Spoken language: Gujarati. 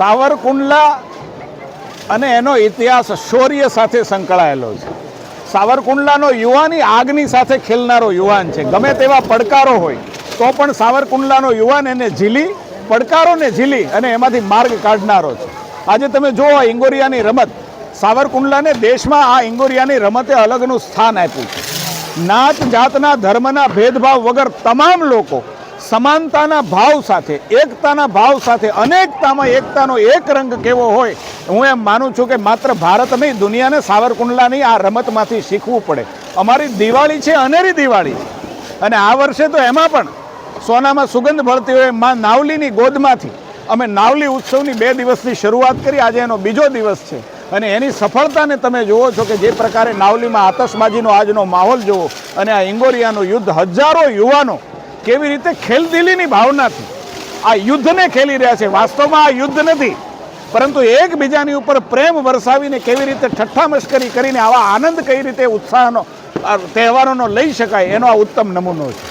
સાવરકુંડલા અને એનો ઇતિહાસ શૌર્ય સાથે સંકળાયેલો છે. સાવરકુંડલાનો યુવાની આગની સાથે ખેલનારો યુવાન છે. ગમે તેવા પડકારો હોય, તો પણ સાવરકુંડલાનો યુવાન એને ઝીલી, પડકારોને ઝીલી અને એમાંથી માર્ગ કાઢનારો છે. આજે તમે જુઓ ઇંગોરિયાની રમત. સાવરકુંડલાને દેશમાં આ ઇંગોરિયાની રમતે અલગનું સ્થાન આપ્યું છે. નાત જાતના ધર્મના ભેદભાવ વગર તમામ લોકો સમાનતાના ભાવ સાથે, એકતાના ભાવ સાથે, અનેકતામાં એકતાનો એક રંગ કેવો હોય, હું એમ માનું છું કે માત્ર ભારત નહીં, દુનિયાને સાવરકુંડલાની આ રમતમાંથી શીખવું પડે. અમારી દિવાળી છે અનેરી દિવાળી. અને આ વર્ષે તો એમાં પણ સોનામાં સુગંધ ભળતી હોયમાં નાવલીની ગોદમાંથી. અમે નાવલી ઉત્સવની બે દિવસની શરૂઆત કરી, આજે એનો બીજો દિવસ છે. અને એની સફળતાને તમે જુઓ છો કે જે પ્રકારે નાવલીમાં આતશબાજીનો આજનો માહોલ જુઓ. અને આ ઇંગોરિયાનું યુદ્ધ હજારો યુવાનો કેવી રીતે ખેલદિલીની ભાવનાથી? આ યુદ્ધને ખેલી રહ્યા છે. વાસ્તવમાં આ યુદ્ધ નથી. પરંતુ એકબીજાની ઉપર પ્રેમ વરસાવીને કેવી રીતે ઠઠ્ઠા મશ્કરી કરીને આવા આનંદ કઈ રીતે ઉત્સાહનો તહેવારોનો લઈ શકાય એનો આ ઉત્તમ નમૂનો છે.